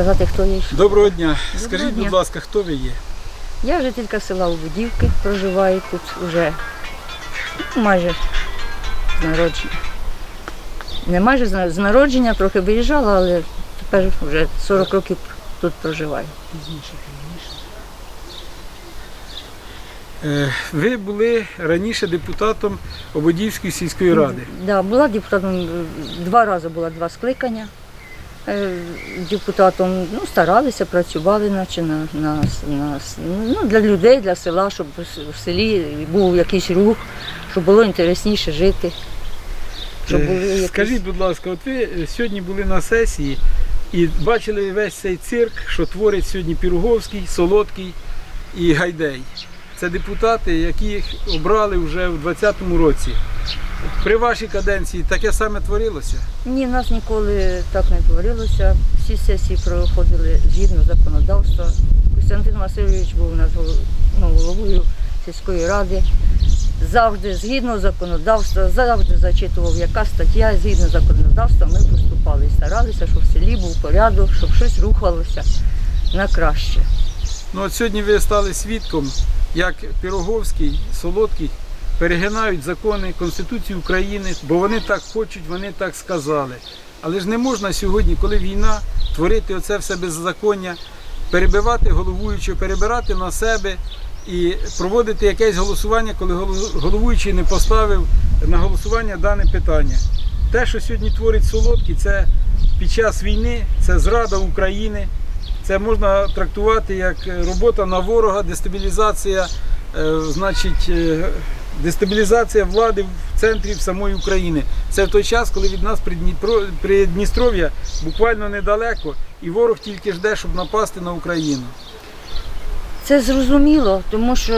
сказати, хто я. Доброго дня. Скажіть, дня. будь ласка, хто ви є? Я жителька села Лободівки, проживаю тут вже майже з народження. Не майже з народження, трохи виїжджала, але тепер вже 40 років тут проживаю. Е, Ви були раніше депутатом Ободівської сільської ради. Да, була депутатом два рази була два скликання. Е, Депутатом ну, старалися, працювали наче на, на, на, ну, для людей, для села, щоб в селі був якийсь рух, щоб було інтересніше жити. Щоб Е, були якісь... Скажіть, будь ласка, от ви сьогодні були на сесії і бачили весь цей цирк, що творить сьогодні Піруговський, Солодкий і Гайдей. Це депутати, яких обрали вже в 2020 році. При вашій каденції таке саме творилося? Ні, в нас ніколи так не творилося. Всі сесії проходили згідно законодавства. Костянтин Васильович був у нас ну, головою сільської ради. Завжди згідно законодавства, завжди зачитував, яка стаття згідно законодавства ми поступали і старалися, щоб в селі був порядок, щоб щось рухалося на краще. Ну от сьогодні ви стали свідком, як Піроговський, Солодкий перегинають закони Конституції України, бо вони так хочуть, вони так сказали. Але ж не можна сьогодні, коли війна, творити оце все беззаконня, перебивати головуючого, перебирати на себе і проводити якесь голосування, коли головуючий не поставив на голосування дане питання. Те, що сьогодні творить Солодкий, це під час війни, це зрада України. Це можна трактувати як робота на ворога, дестабілізація, е, значить, е, дестабілізація влади в центрі самої України. Це в той час, коли від нас Придністров'я буквально недалеко, і ворог тільки жде, щоб напасти на Україну. Це зрозуміло, тому що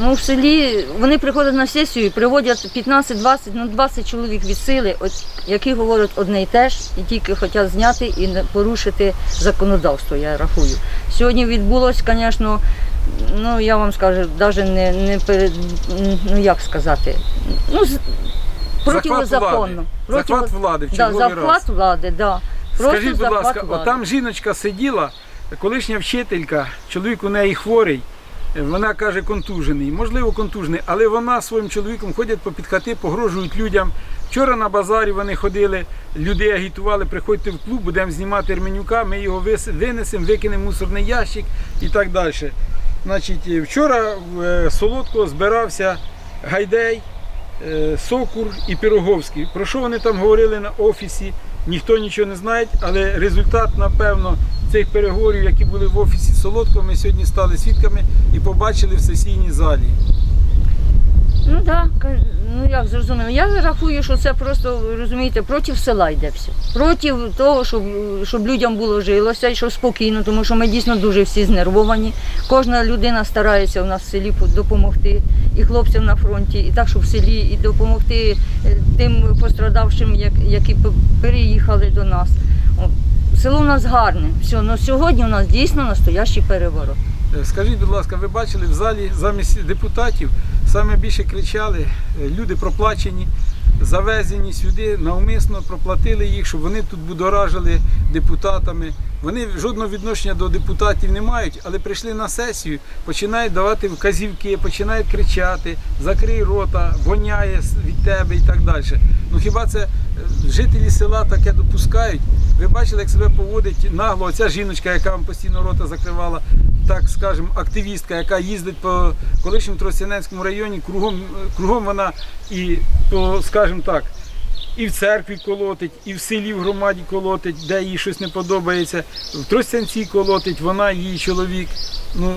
ну, в селі вони приходять на сесію і приводять 15-20, ну 20 чоловік від сили, от, які говорять одне й те ж, і тільки хочуть зняти і порушити законодавство, я рахую. Сьогодні відбулось, звісно, ну я вам скажу, навіть не, не перед, ну як сказати, ну, противозаконно. Захват влади в да, захват влади, да. Просто Скажіть, будь ласка, влади. там жіночка сиділа, колишня вчителька, чоловік у неї хворий. е, Вона каже, контужений, можливо, контужений, але вона своїм чоловіком ходять по під хати, погрожують людям. Вчора на базарі вони ходили, люди агітували, приходьте в клуб, будемо знімати Ерменюка, ми його винесемо, викинемо мусорний ящик і так далі. Значить, е, вчора в е, Солодко збирався Гайдей, Сокур і Піроговський. Про що вони там говорили на офісі, ніхто нічого не знає, але результат, напевно, цих переговорів, які були в офісі Солодко, ми сьогодні стали свідками і побачили в сесійній залі. Ну так, ну як зрозуміло. Я рахую, що це просто, розумієте, проти села йде все. Проти того, щоб, щоб людям було жилося і щоб спокійно, тому що ми дійсно дуже всі знервовані. Кожна людина старається у нас в селі допомогти і хлопцям на фронті, і так, щоб в селі і допомогти е, тим пострадавшим, які переїхали до нас. Село у нас гарне. Все, але сьогодні у нас дійсно настоящий переворот. Е, Скажіть, будь ласка, ви бачили в залі замість депутатів саме більше кричали е, люди проплачені, завезені сюди, навмисно проплатили їх, щоб вони тут будоражили депутатами. Вони жодного відношення до депутатів не мають, але прийшли на сесію, починають давати вказівки, починають кричати, закрий рота, воняє від тебе і так далі. Ну хіба це е, жителі села таке допускають? Ви бачили, як себе поводить нагло оця жіночка, яка вам постійно рота закривала, так скажемо, активістка, яка їздить по колишньому Тростянецькому районі, кругом, кругом вона і скажімо так, і в церкві колотить, і в селі в громаді колотить, де їй щось не подобається. В Тростянці колотить, вона її чоловік. Ну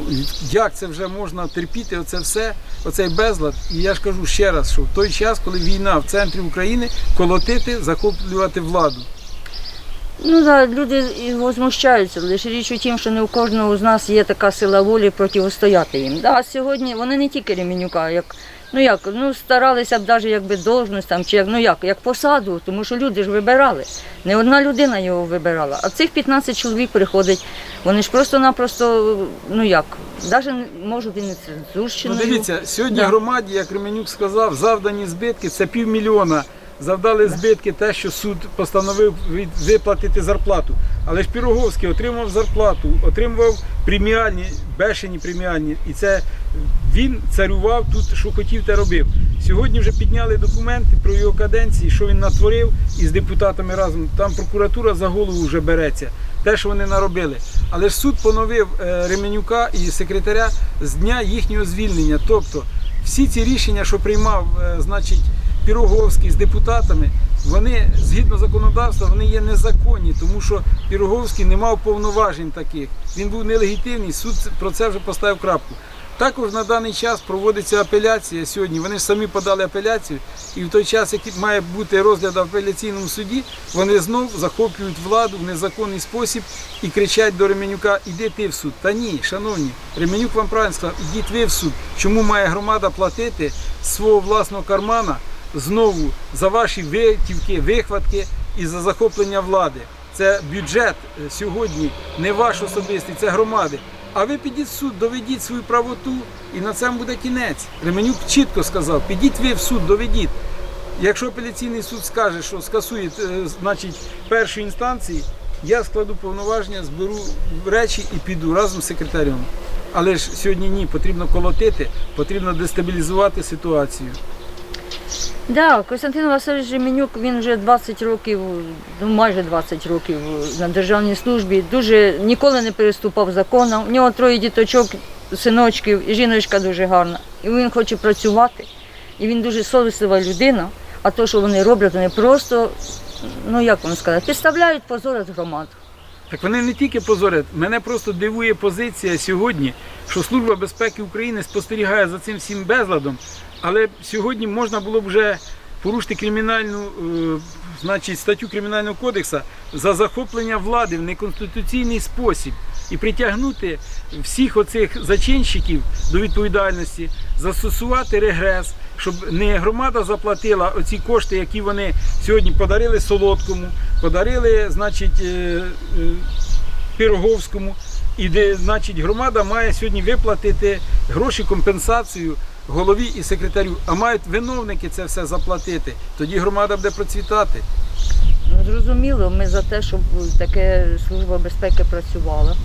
як це вже можна терпіти? Оце все, оцей безлад. І я ж кажу ще раз, що в той час, коли війна в центрі України, колотити, захоплювати владу. Ну да, люди і возмущаються, лише річ у тім, що не у кожного з нас є така сила волі протистояти їм. Да, сьогодні вони не тільки Ремінюка, як ну як, ну старалися б навіть якби должність там, чи як ну як, як посаду, тому що люди ж вибирали. Не одна людина його вибирала. А цих 15 чоловік приходить, вони ж просто-напросто, ну як, навіть можуть і не Ну цензурщиною. дивіться, сьогодні Да. громаді, як Ременюк сказав, завдані збитки це півмільйона завдали збитки, те, що суд постановив виплатити зарплату. Але ж Піроговський отримав зарплату, отримував преміальні, бешені преміальні. І це він царював тут, що хотів, те робив. Сьогодні вже підняли документи про його каденції, що він натворив із депутатами разом. Там прокуратура за голову вже береться. Те, що вони наробили. Але ж суд поновив е, Ременюка і секретаря з дня їхнього звільнення. Тобто всі ці рішення, що приймав, е, значить, Піроговський з депутатами, вони згідно законодавства вони є незаконні, тому що Піроговський не мав повноважень таких. Він був нелегітимний. Суд про це вже поставив крапку. Також на даний час проводиться апеляція сьогодні. Вони ж самі подали апеляцію, і в той час, який має бути розгляд в апеляційному суді, вони знов захоплюють владу в незаконний спосіб і кричать до Ременюка: іди ти в суд. Та ні, шановні, Ременюк вам правильно сказав, ідіть ви в суд. Чому має громада платити з свого власного кармана знову за ваші витівки, вихватки і за захоплення влади? Це бюджет е, сьогодні, не ваш особистий, це громади. А ви підіть в суд, доведіть свою правоту, і на цьому буде кінець. Ременюк чітко сказав: підіть ви в суд, доведіть. Якщо апеляційний суд скаже, що скасує е, значить, першої інстанції, я складу повноваження, зберу речі і піду разом з секретарем. Але ж сьогодні ні, потрібно колотити, потрібно дестабілізувати ситуацію. Да, Костянтин Васильович Жеменюк, він вже 20 років, ну майже 20 років на державній службі, дуже ніколи не переступав законом. У нього троє діточок, синочків, і жіночка дуже гарна. І він хоче працювати. І він дуже совіслива людина. А то, що вони роблять, вони просто, ну як вам сказати, підставляють позорять громаду. Так вони не тільки позорять, мене просто дивує позиція сьогодні, що Служба безпеки України спостерігає за цим всім безладом, але сьогодні можна було б вже порушити кримінальну е, значить, статтю Кримінального кодексу за захоплення влади в неконституційний спосіб і притягнути всіх оцих зачинщиків до відповідальності, застосувати регрес, щоб не громада заплатила оці кошти, які вони сьогодні подарили Солодкому, подарили, значить, е, е, Пироговському. І де, значить, громада має сьогодні виплатити гроші компенсацію голові і секретарю, а мають виновники це все заплатити. Тоді громада буде процвітати. Ну, зрозуміло, ми за те, щоб таке служба безпеки працювала.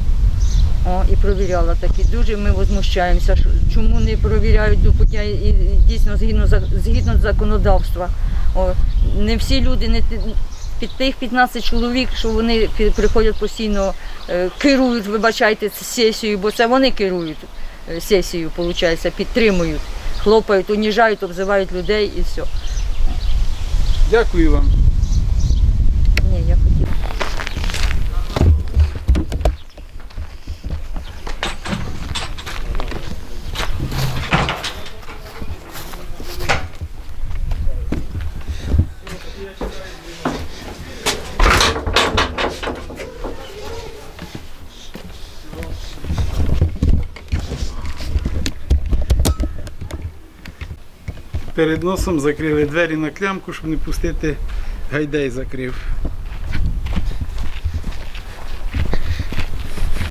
О, і провіряла такі. Дуже ми возмущаємося, чому не провіряють до пуття і, дійсно згідно згідно законодавства. О, не всі люди, не під тих 15 чоловік, що вони приходять постійно, е, керують, вибачайте, сесією, бо це вони керують е, сесією, виходить, підтримують, хлопають, уніжають, обзивають людей і все. Дякую вам. Ні, я хотіла. Перед носом закрили двері на клямку, щоб не пустити гайдей закрив.